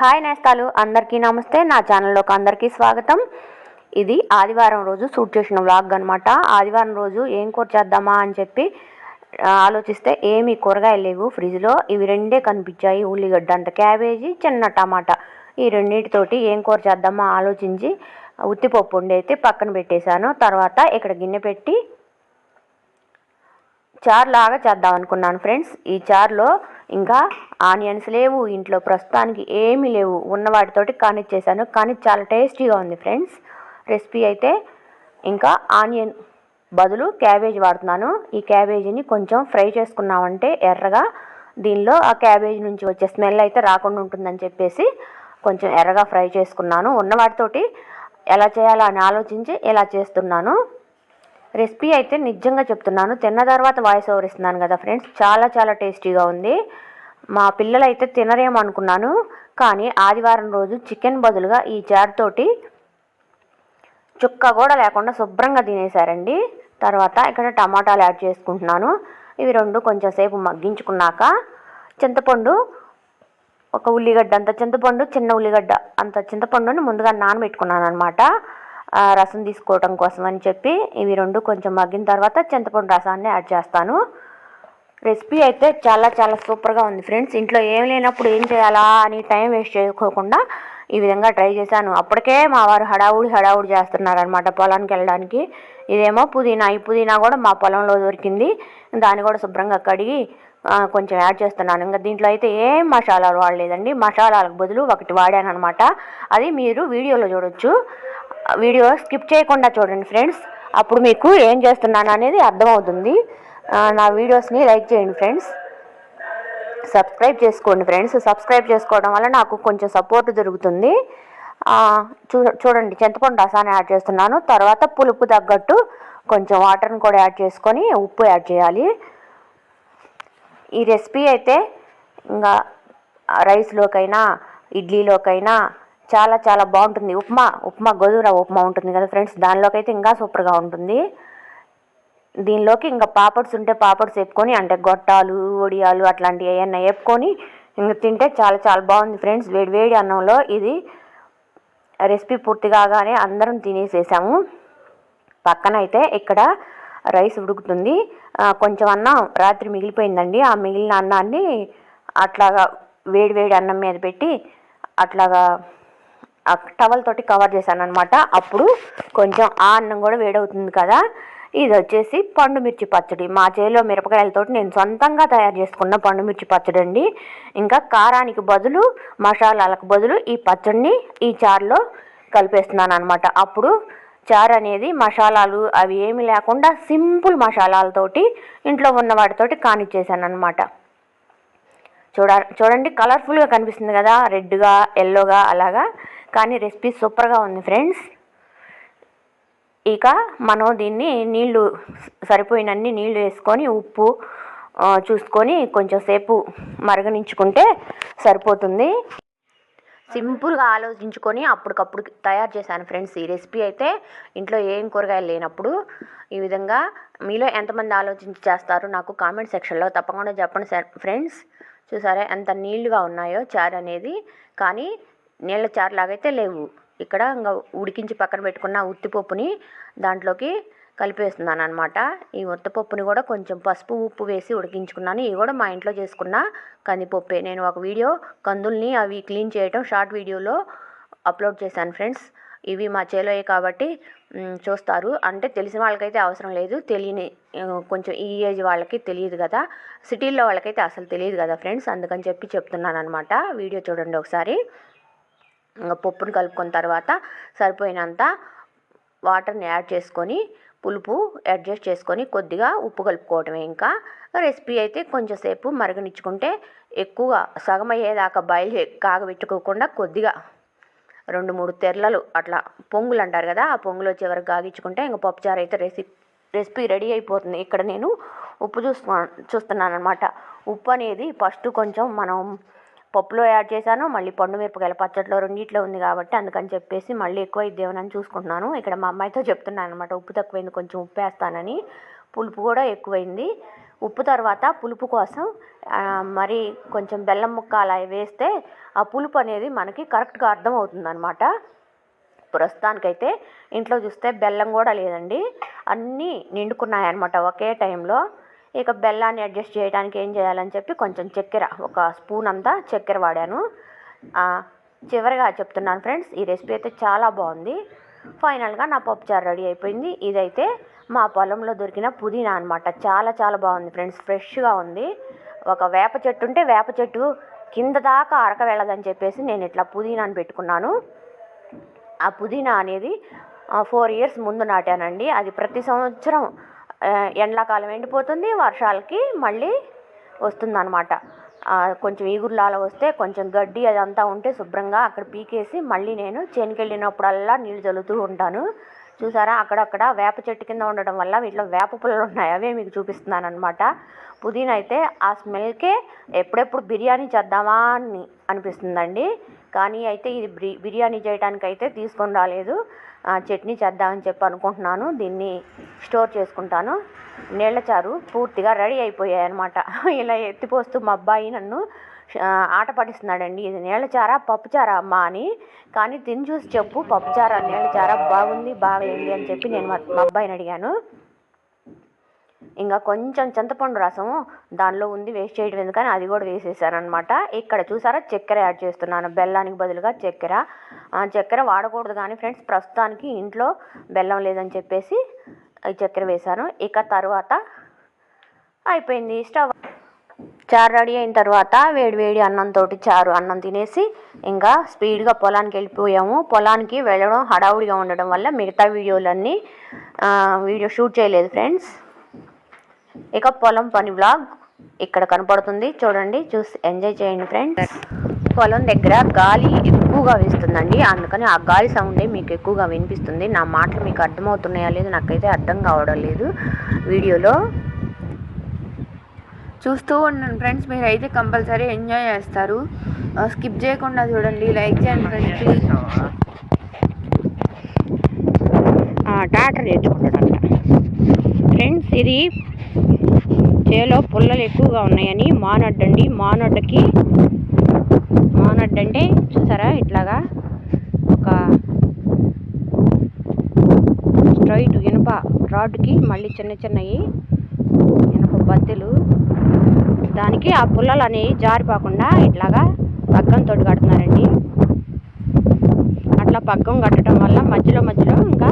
Hi నేస్తాలు అందరికీ నమస్తే. నా ఛానల్లోకి అందరికీ స్వాగతం. ఇది ఆదివారం రోజు షూట్ చేసిన వ్లాగ్ అనమాట ఆదివారం రోజు ఏం కూర చేద్దామా అని చెప్పి ఆలోచిస్తే ఏమి కూరగాయలు లేవు ఫ్రిడ్జ్లో. ఇవి రెండే కనిపించాయి. ఉల్లిగడ్డ అంత క్యాబేజీ చిన్న టమాటా. ఈ రెండింటితోటి ఏం కూర చేద్దామా ఆలోచించి ఉత్తిపప్పు వండి అయితే పక్కన పెట్టేశాను. తర్వాత ఇక్కడ గిన్నె పెట్టి చార్ లాగా చేద్దాం అనుకున్నాను ఫ్రెండ్స్. ఈ చార్లో ఇంకా ఆనియన్స్ లేవు ఇంట్లో ప్రస్తుతానికి ఏమీ లేవు. ఉన్న వాటితోటి కానిచ్చేసాను కానీ చాలా టేస్టీగా ఉంది ఫ్రెండ్స్. రెసిపీ అయితే ఇంకా ఆనియన్ బదులు క్యాబేజ్ వాడుతున్నాను. ఈ క్యాబేజీని కొంచెం ఫ్రై చేసుకున్నామంటే ఎర్రగా దీనిలో ఆ క్యాబేజీ నుంచి వచ్చే స్మెల్ అయితే రాకుండా ఉంటుందని చెప్పేసి కొంచెం ఎర్రగా ఫ్రై చేసుకున్నాను. ఉన్న వాటితోటి ఎలా చేయాలో అని ఆలోచించి ఇలా చేస్తున్నాను. రెసిపీ అయితే నిజంగా చెప్తున్నాను. తిన్న తర్వాత వాయిస్ ఓవర్ ఇస్తున్నాను కదా ఫ్రెండ్స్. చాలా చాలా టేస్టీగా ఉంది. మా పిల్లలు అయితే తినరేమో అనుకున్నాను. కానీ ఆదివారం రోజు చికెన్ బదులుగా ఈ చారుతోటి చుక్క కూడా లేకుండా శుభ్రంగా తినేశారండి. తర్వాత ఇక్కడ టమాటాలు యాడ్ చేసుకుంటున్నాను. ఇవి రెండు కొంచెం సేపు మగ్గించుకున్నాక చింతపండు ఒక ఉల్లిగడ్డ అంత చింతపండు చిన్న ఉల్లిగడ్డ అంత చింతపండుని ముందుగా నానబెట్టుకున్నాను అనమాట రసం తీసుకోవటం కోసం అని చెప్పి ఇవి రెండు కొంచెం మగ్గిన తర్వాత చింతపండు రసాన్ని యాడ్ చేస్తాను. రెసిపీ అయితే చాలా చాలా సూపర్గా ఉంది ఫ్రెండ్స్. ఇంట్లో ఏం లేనప్పుడు ఏం చేయాలా అని టైం వేస్ట్ చేసుకోకుండా ఈ విధంగా ట్రై చేశాను. అప్పటికే మా వారు హడావుడి హడావుడి చేస్తున్నారనమాట పొలానికి వెళ్ళడానికి. ఇదేమో పుదీనా ఈ పుదీనా కూడా మా పొలంలో దొరికింది. దాన్ని కూడా శుభ్రంగా కడిగి కొంచెం యాడ్ చేస్తున్నాను. ఇంకా దీంట్లో అయితే ఏం మసాలాలు వాడలేదండి. మసాలాలకు బదులు ఒకటి వాడాను అనమాట అది మీరు వీడియోలో చూడొచ్చు. వీడియో స్కిప్ చేయకుండా చూడండి ఫ్రెండ్స్. అప్పుడు మీకు ఏం చేస్తున్నాను అనేది అర్థమవుతుంది. నా వీడియోస్ని లైక్ చేయండి ఫ్రెండ్స్. సబ్స్క్రైబ్ చేసుకోండి ఫ్రెండ్స్. సబ్స్క్రైబ్ చేసుకోవడం వల్ల నాకు కొంచెం సపోర్ట్ దొరుకుతుంది. చూ చూడండి చింతపండు రసాన్ని యాడ్ చేస్తున్నాను. తర్వాత పులుపు తగ్గట్టు కొంచెం వాటర్ని కూడా యాడ్ చేసుకొని ఉప్పు యాడ్ చేయాలి. ఈ రెసిపీ అయితే ఇంకా రైస్లోకైనా ఇడ్లీలోకైనా చాలా చాలా బాగుంటుంది. ఉప్మా ఉప్మా గోధుమ ఉప్మా ఉంటుంది కదా ఫ్రెండ్స్. దానిలోకి అయితే ఇంకా సూపర్గా ఉంటుంది. దీనిలోకి ఇంకా పాపడ్స్ ఉంటే పాపడ్స్ వేపుకొని అంటే గొట్టాలు వడియాలు అట్లాంటివి ఏమన్నా వేపుకొని ఇంక తింటే చాలా చాలా బాగుంది ఫ్రెండ్స్. వేడి వేడి అన్నంలో ఇది రెసిపీ పూర్తి కాగానే అందరం తినేసేసాము. పక్కన అయితే ఇక్కడ రైస్ ఉడుకుతుంది. కొంచెం అన్నం రాత్రి మిగిలిపోయిందండి. ఆ మిగిలిన అన్నాన్ని అట్లాగా వేడి వేడి అన్నం మీద పెట్టి అట్లాగా టవల్ తోటి కవర్ చేశాను అనమాట అప్పుడు కొంచెం ఆ అన్నం కూడా వేడవుతుంది కదా. ఇది వచ్చేసి పండు మిర్చి పచ్చడి. మా చేలో మిరపకాయలతోటి నేను సొంతంగా తయారు చేసుకున్న పండు మిర్చి పచ్చడి అండి. ఇంకా కారానికి బదులు మసాలాలకు బదులు ఈ పచ్చడిని ఈ చారులో కలిపేస్తున్నాను అనమాట అప్పుడు చారు అనేది మసాలాలు అవి ఏమి లేకుండా సింపుల్ మసాలాలతోటి ఇంట్లో ఉన్న వాటితోటి కానిచ్చేసాను అనమాట చూడ చూడండి కలర్ఫుల్గా కనిపిస్తుంది కదా. రెడ్గా ఎల్లోగా అలాగా. కానీ రెసిపీ సూపర్గా ఉంది ఫ్రెండ్స్. ఇక మనం దీన్ని నీళ్ళు సరిపోయినన్ని నీళ్ళు వేసుకొని ఉప్పు చూసుకొని కొంచెం సేపు మరగనించుకుంటే సరిపోతుంది. సింపుల్గా ఆలోచించుకొని అప్పటికప్పుడు తయారు చేశాను ఫ్రెండ్స్ ఈ రెసిపీ అయితే. ఇంట్లో ఏం కూరగాయలు లేనప్పుడు ఈ విధంగా మీలో ఎంతమంది ఆలోచించి చేస్తారు నాకు కామెంట్ సెక్షన్లో తప్పకుండా చెప్పండి ఫ్రెండ్స్ చూసారా ఎంత నీళ్ళుగా ఉన్నాయో చారు అనేది. కానీ నీళ్ళ చారులాగైతే లేవు. ఇక్కడ ఇంకా ఉడికించి పక్కన పెట్టుకున్న ఉత్తిపప్పుని దాంట్లోకి కలిపేస్తున్నాను అనమాట ఈ ఉత్తపప్పుని కూడా కొంచెం పసుపు ఉప్పు వేసి ఉడికించుకున్నాను. ఇవి కూడా మా ఇంట్లో చేసుకున్న కందిపప్పే. నేను ఒక వీడియో కందుల్ని అవి క్లీన్ చేయటం షార్ట్ వీడియోలో అప్లోడ్ చేశాను ఫ్రెండ్స్. ఇవి మా చేలోయే కాబట్టి చూస్తారు. అంటే తెలిసిన వాళ్ళకైతే అవసరం లేదు. తెలియని కొంచెం ఈ ఏజ్ వాళ్ళకి తెలియదు కదా. సిటీల్లో వాళ్ళకైతే అసలు తెలియదు కదా ఫ్రెండ్స్. అందుకని చెప్పి చెప్తున్నాను అనమాట వీడియో చూడండి ఒకసారి. పప్పును కలుపుకున్న తర్వాత సరిపోయినంత వాటర్ని యాడ్ చేసుకొని పులుపు అడ్జస్ట్ చేసుకొని కొద్దిగా ఉప్పు కలుపుకోవటమే. ఇంకా రెసిపీ అయితే కొంచెం సేపు మరగనిచ్చుకుంటే ఎక్కువగా సగం అయ్యేదాకా బాయిల్ కాగబెట్టుకోకుండా కొద్దిగా రెండు మూడు తెరలలు అట్లా పొంగులు అంటారు కదా ఆ పొంగులు వచ్చే వరకు కాగించుకుంటే ఇంకా పప్పుచారు అయితే రెసిపీ రెసిపీ రెడీ అయిపోతుంది. ఇక్కడ నేను ఉప్పు చూస్తున్నా చూస్తున్నాను అనమాట ఉప్పు అనేది ఫస్ట్ కొంచెం మనం పప్పులో యాడ్ చేశాను మళ్ళీ పండు మిరపకాయల పచ్చట్లో రెండిట్లో ఉంది కాబట్టి అందుకని చెప్పేసి మళ్ళీ ఎక్కువ ఇద్దేమని చూసుకుంటున్నాను. ఇక్కడ మా అమ్మాయితో చెప్తున్నాను అనమాట ఉప్పు తక్కువైంది కొంచెం ఉప్పు వేస్తానని పులుపు కూడా ఎక్కువైంది. ఉప్పు తర్వాత పులుపు కోసం మరి కొంచెం బెల్లం ముక్క అలా వేస్తే ఆ పులుపు అనేది మనకి కరెక్ట్గా అర్థం అనమాట ప్రస్తుతానికైతే ఇంట్లో చూస్తే బెల్లం కూడా లేదండి. అన్నీ నిండుకున్నాయి అనమాట ఒకే టైంలో. ఇక బెల్లాన్ని అడ్జస్ట్ చేయడానికి ఏం చేయాలని చెప్పి కొంచెం చక్కెర ఒక స్పూన్ అంతా చక్కెర వాడాను. చివరిగా చెప్తున్నాను ఫ్రెండ్స్ ఈ రెసిపీ అయితే చాలా బాగుంది. ఫైనల్గా నా పప్పుచారు రెడీ అయిపోయింది. ఇదైతే మా పొలంలో దొరికిన పుదీనా అనమాట చాలా చాలా బాగుంది ఫ్రెండ్స్ ఫ్రెష్గా ఉంది. ఒక వేప చెట్టు ఉంటే వేప చెట్టు కింద దాకా అరక వెళ్ళదని చెప్పేసి నేను ఇట్లా పుదీనాను పెట్టుకున్నాను. ఆ పుదీనా అనేది ఫోర్ ఇయర్స్ ముందు నాటానండి. అది ప్రతి సంవత్సరం ఎండాకాలం ఎండిపోతుంది వర్షాలకి మళ్ళీ వస్తుందన్నమాట. కొంచెం ఈగుర్లాల వస్తే కొంచెం గడ్డి అదంతా ఉంటే శుభ్రంగా అక్కడ పీకేసి మళ్ళీ నేను చేనుకి వెళ్ళినప్పుడల్లా నీళ్ళు చల్లుతూ ఉంటాను. చూసారా? అక్కడక్కడ వేప చెట్టు కింద ఉండడం వల్ల వీటిలో వేప పుల్లలు ఉన్నాయి. అవే మీకు చూపిస్తున్నాను అనమాట పుదీనా అయితే ఆ స్మెల్కే ఎప్పుడెప్పుడు బిర్యానీ చేద్దామా అని అనిపిస్తుందండి. కానీ అయితే ఇది బిర్యానీ చేయడానికి అయితే తీసుకొని రాలేదు. చట్నీ చేద్దామని చెప్పి అనుకుంటున్నాను. దీన్ని స్టోర్ చేసుకుంటాను. నీళ్ళ చారు పూర్తిగా రెడీ అయిపోయాయి అనమాట ఇలా ఎత్తిపోస్తూ మా అబ్బాయి నన్ను ఆట పడిస్తున్నాడండి ఇది నీళ్ళ చారా పప్పు అమ్మా అని. కానీ తిని చూసి చెప్పు పప్పుచారా నీళ్ళ చారా బాగుంది బాగలేదు అని చెప్పి నేను మా అబ్బాయిని అడిగాను. ఇంకా కొంచెం చింతపండు రసం దానిలో ఉంది వేస్ట్ చేయడం ఎందుకని అది కూడా వేసేసాను అనమాట ఇక్కడ చూసారా? చక్కెర యాడ్ చేస్తున్నాను. బెల్లానికి బదులుగా చక్కెర. చక్కెర వాడకూడదు కానీ ఫ్రెండ్స్ ప్రస్తుతానికి ఇంట్లో బెల్లం లేదని చెప్పేసి చక్కెర వేశాను. ఇక తర్వాత అయిపోయింది స్టవ్. చారు రెడీ అయిన తర్వాత వేడి వేడి అన్నంతో చారు అన్నం తినేసి ఇంకా స్పీడ్గా పొలానికి వెళ్ళిపోయాము. పొలానికి వెళ్ళడం హడావుడిగా ఉండడం వల్ల మిగతా వీడియోలన్నీ వీడియో షూట్ చేయలేదు ఫ్రెండ్స్. ఇక పొలం పని బ్లాగ్ ఇక్కడ కనపడుతుంది. చూడండి చూసి ఎంజాయ్ చేయండి ఫ్రెండ్స్ పొలం దగ్గర గాలి ఎక్కువగా వీస్తుందండి. అందుకని ఆ గాలి సౌండే మీకు ఎక్కువగా వినిపిస్తుంది. నా మాటలు మీకు అర్థమవుతున్నాయా లేదు నాకైతే అర్థం కావడం లేదు వీడియోలో. చూస్తూ ఉండండి ఫ్రెండ్స్ మీరు అయితే కంపల్సరీ ఎంజాయ్ చేస్తారు. స్కిప్ చేయకుండా చూడండి. లైక్ చేయండి ఫ్రెండ్స్ ట్రాక్టర్ టాటర్ ఫ్రెండ్స్ ఇది చేలో పుల్లలు ఎక్కువగా ఉన్నాయని మానడ్డండి. మానడ్డకి మానడ్డ అంటే చూసారా ఇట్లాగా ఒక స్ట్రైట్ ఇనుప రాడ్కి మళ్ళీ చిన్న చిన్నవి ఇనుప బద్దెలు. దానికి ఆ పుల్లలు అనేవి జారిపోకుండా ఇట్లాగా పగ్గంతో కడుతున్నారండి. అట్లా పగ్గం కట్టడం వల్ల మధ్యలో మధ్యలో ఇంకా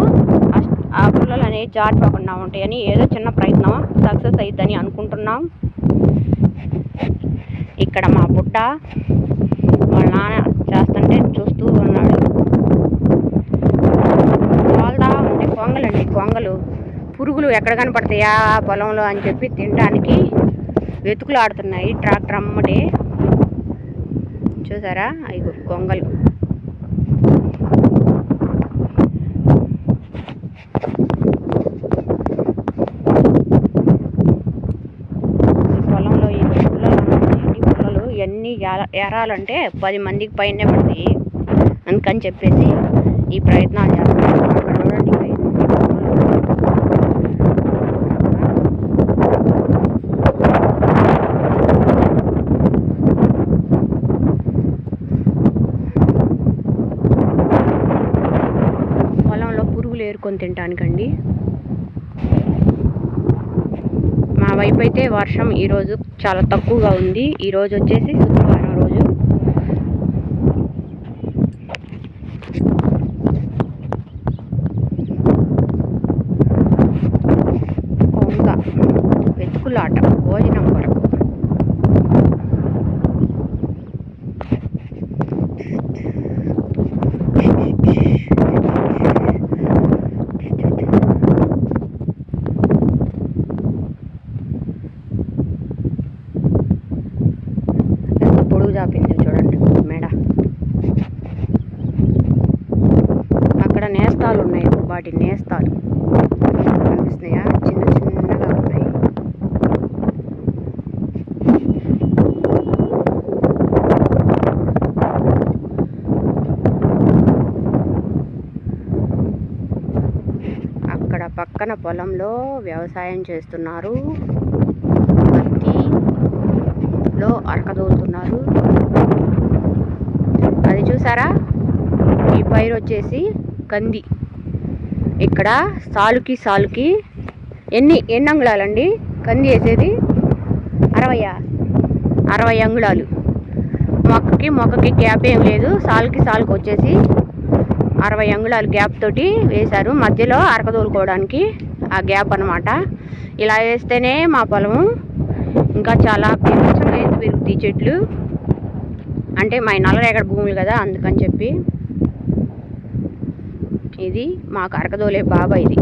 ఆ- పుల్లలు అనేవి జారిపోకుండా ఉంటాయని ఏదో చిన్న ప్రయత్నం సక్సెస్ అయిద్దని అనుకుంటున్నాం. ఇక్కడ మా బుడ్డ వాళ్ళ నాన్న చేస్తుంటే చూస్తూ ఉన్నాడు. వాళ్ళదా ఉంటే కొంగలండి కొంగలు పురుగులు ఎక్కడ కనపడతాయా ఆ పొలంలో అని చెప్పి తినడానికి వెతుకులాడుతున్నాయి ట్రాక్టర్ అమ్మటే చూసారా? అవి కొంగలు ఈ పొలంలో ఈ పుల్లలు ఉన్నాయండి పుల్లలు ఎన్ని ఎరాలంటే పది మందికి పైనే పడతాయి. అందుకని చెప్పేసి ఈ ప్రయత్నాలు చేస్తాను పొలంలో పురుగులు ఏరుకొని తినటానికండి మా వైపు అయితే వర్షం ఈరోజు చాలా తక్కువగా ఉంది. ఈ రోజు వచ్చేసి శుక్రవారం రోజు కొంగ వెతుకులాట భోజనం కొరకు ఎంత పొడుగు చాపింది చూడండి మేడ అక్కడ నేస్తాలు ఉన్నాయి వాటి నేస్తాలు కనిపిస్తున్నాయా చిన్న చిన్నగా ఉన్నాయి పొలంలో వ్యవసాయం చేస్తున్నారు. పత్తిలో అరకదోలుతున్నారు. అది చూసారా? ఈ పైరు వచ్చేసి కంది. ఇక్కడ సాలుకి సాలుకి ఎన్ని ఎన్ని అంగుళాలండి? కంది వేసేది అరవయా? అరవై అంగుళాలు. మొక్కకి మొక్కకి క్యాప్ ఏం లేదు. సాలుకి సాలుకి వచ్చేసి అరవై అంగుళాలు గ్యాప్ తోటి వేశారు. మధ్యలో అరకదోలుకోవడానికి ఆ గ్యాప్ అన్నమాట. ఇలా వేస్తేనే మా పొలము ఇంకా చాలా పెంచంగా ఎత్తు పెరుగుతాయి చెట్లు. అంటే మా నల్లరేగడి భూములు కదా అందుకని చెప్పి. ఇది మాకు అరకదోలే బాబా ఇది.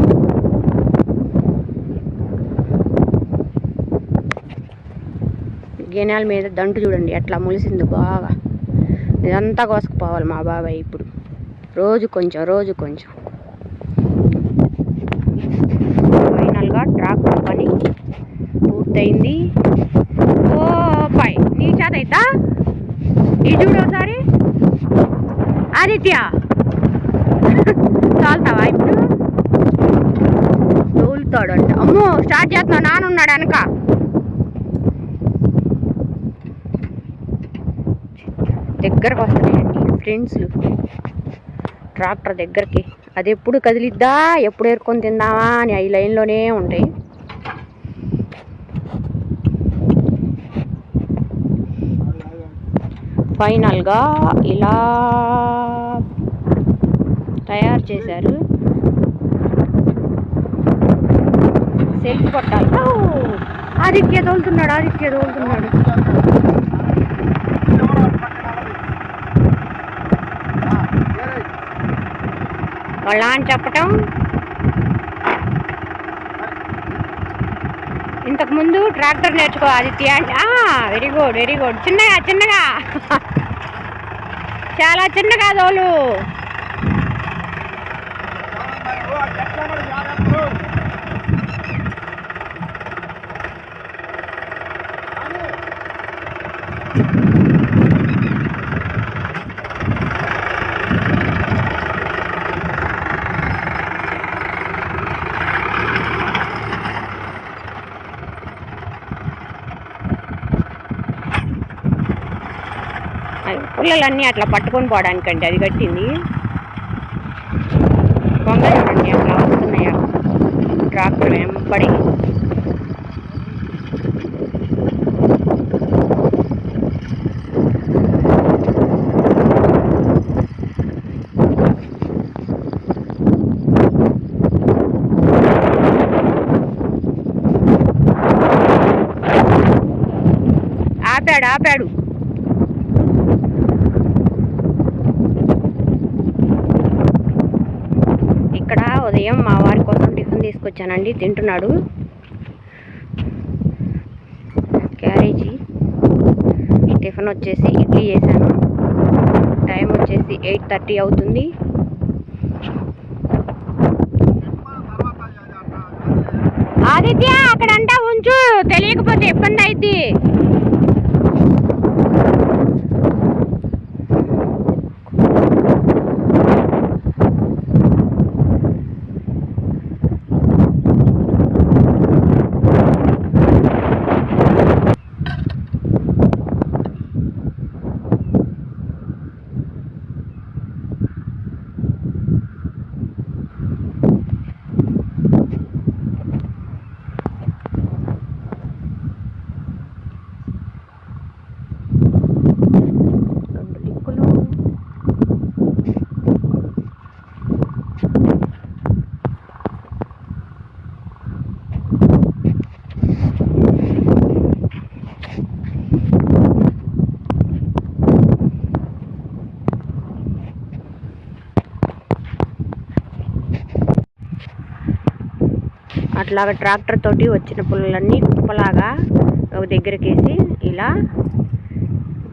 గెనాల మీద దంటు చూడండి ఎట్లా ములిసింది బాగా. ఇదంతా కోసుకుపోవాలి మా బాబాయ్ ఇప్పుడు. రోజు కొంచెం రోజు కొంచెం. ఫైనల్గా ట్రాక్టర్ పని పూర్తయింది. ఓ పై నీ చేత అవుతా ఈ చూడు ఒకసారి. ఆదిత్య. చాలుతావా ఇప్పుడు? తోలుతాడు అంట అమ్మో స్టార్ట్ చేస్తున్నావు నానున్నాడు ఉన్నాడు వెనక. దగ్గరకు వస్తున్నాయండి ఫ్రెండ్స్ ట్రాక్టర్ దగ్గరికి. అది ఎప్పుడు కదిలిద్దా? ఎప్పుడు ఏరుకొని తిందామా అని ఈ లైన్లోనే ఉంటాయి. ఫైనల్గా ఇలా తయారు చేశారు. సెల్ఫ్ కొట్టాలి. ఆదిత్య తోలుతున్నాడు ఆదిత్య తోలుతున్నాడు. వాళ్ళ అని చెప్పటం. ఇంతకు ముందు ట్రాక్టర్ నేర్చుకో Aditya. Very good very good చిన్నగా చిన్నగా. చాలా చిన్నగా తోలు అవి పుల్లలన్నీ అట్లా పట్టుకొని పోవడానికండి అది కట్టింది. కొంగ చూడండి అట్లా వస్తున్నాయా. ట్రాక్టర్ వెంబడి ఆపాడు ఆపాడు ఇక్కడ ఉదయం మా వారి కోసం టిఫిన్ తీసుకొచ్చానండి. తింటున్నాడు. క్యారేజీ. టిఫిన్ వచ్చేసి ఇడ్లీ చేశాను. టైం వచ్చేసి ఎయిట్ థర్టీ అవుతుంది. ఆదిత్య అక్కడంటా ఉంచు. తెలియకపోతే ఇబ్బంది అయితే రెండు లిక్కులు ఇట్లాగా ట్రాక్టర్ తోటి వచ్చిన పుల్లలన్నీ కుప్పలాగా ఒక దగ్గరికి వేసి ఇలా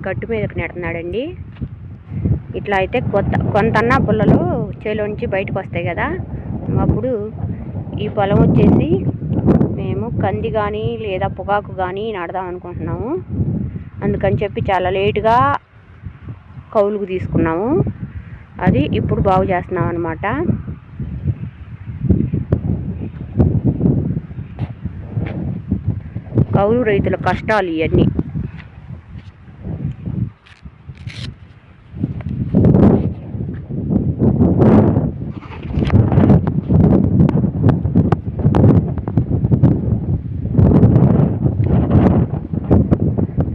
గట్టు మీదకి నెడుతున్నాడండి. ఇట్లా అయితే కొత్త కొంతన్నా పుల్లలు చేలోంచి బయటకు వస్తాయి కదా. అప్పుడు ఈ పొలం వచ్చేసి మేము కంది కానీ లేదా పొగాకు కానీ నాడదాం అనుకుంటున్నాము. అందుకని చెప్పి చాలా లేటుగా కౌలుకు తీసుకున్నాము. అది ఇప్పుడు బాగు చేస్తున్నాం అనమాట కౌలు రైతుల కష్టాలు ఇవన్నీ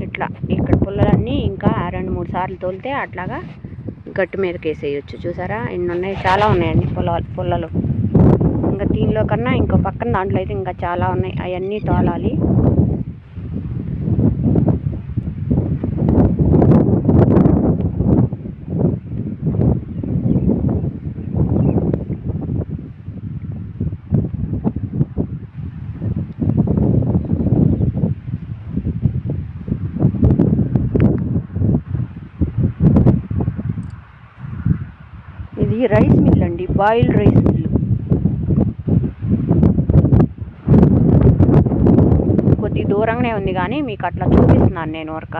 ఇట్లా ఇక్కడ పుల్లలన్నీ ఇంకా రెండు మూడు సార్లు తోలితే అట్లాగా గట్టు మీద కేసేయచ్చు చూసారా? ఎన్ని ఉన్నాయి? చాలా ఉన్నాయండి పొలాలు పుల్లలు. ఇంకా దీనిలో కన్నా ఇంకో పక్కన దాంట్లో అయితే ఇంకా చాలా ఉన్నాయి. అవన్నీ తోలాలి. బాయిల్ రైస్ మిల్లు కొద్ది దూరంగానే ఉంది కానీ మీకు అట్లా చూపిస్తున్నాను నేను వరక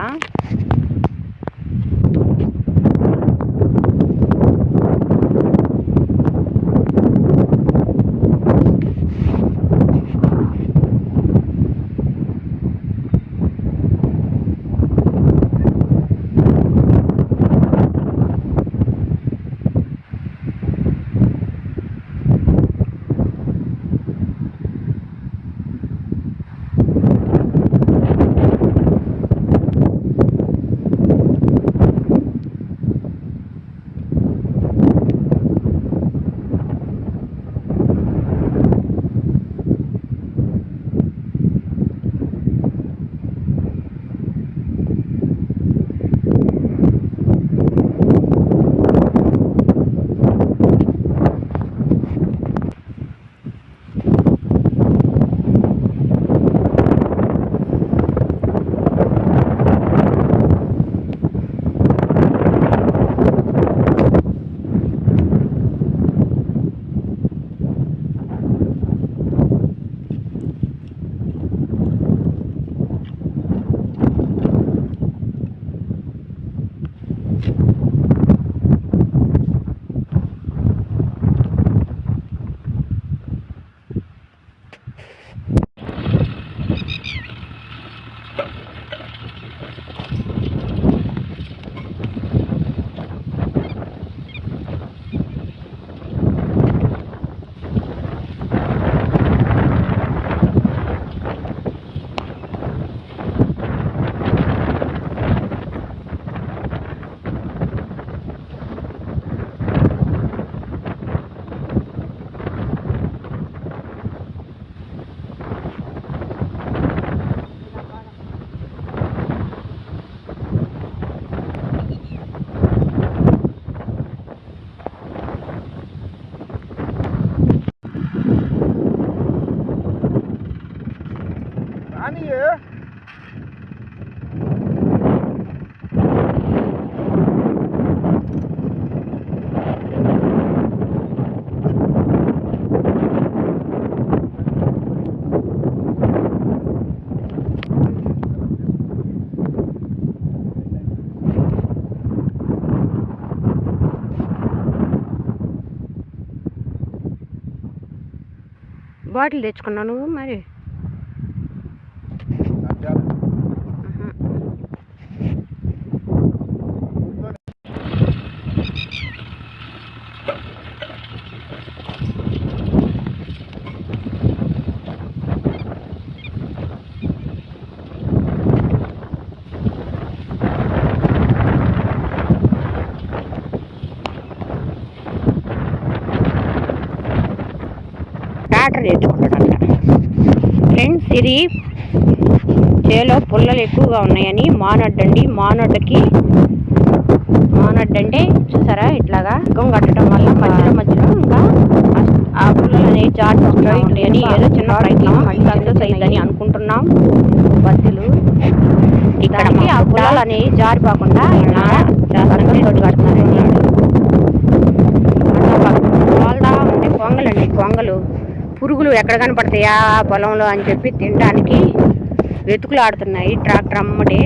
బాటిల్ తెచ్చుకున్నావు నువ్వు మరి? ట్రాక్టర్ తెచ్చుకుంటాడంట ఫ్రెండ్స్ ఇది చేలో పుల్లలు ఎక్కువగా ఉన్నాయని మానడ్డండి మానడ్డకి మానడ్డు అంటే చూసారా ఇట్లాగా గం కట్టడం వల్ల మధ్యలో మధ్యలో ఇంకా ఆ- పుల్లలు అనేవి జారి ఉంటాయని ఏదో చిన్న ప్రయత్నం సక్సెస్ అయిందని అనుకుంటున్నాం. బద్దెలు ఇక్కడికి ఆ పుల్లలు అనేవి జారిపోకుండా ఇలా చేస్తాను వాళ్ళదా ఉంటే కొంగలండి కొంగలు పురుగులు ఎక్కడ కనపడతాయా పొలంలో అని చెప్పి తినడానికి వెతుకులాడుతున్నాయి. ట్రాక్టర్ అమ్మటే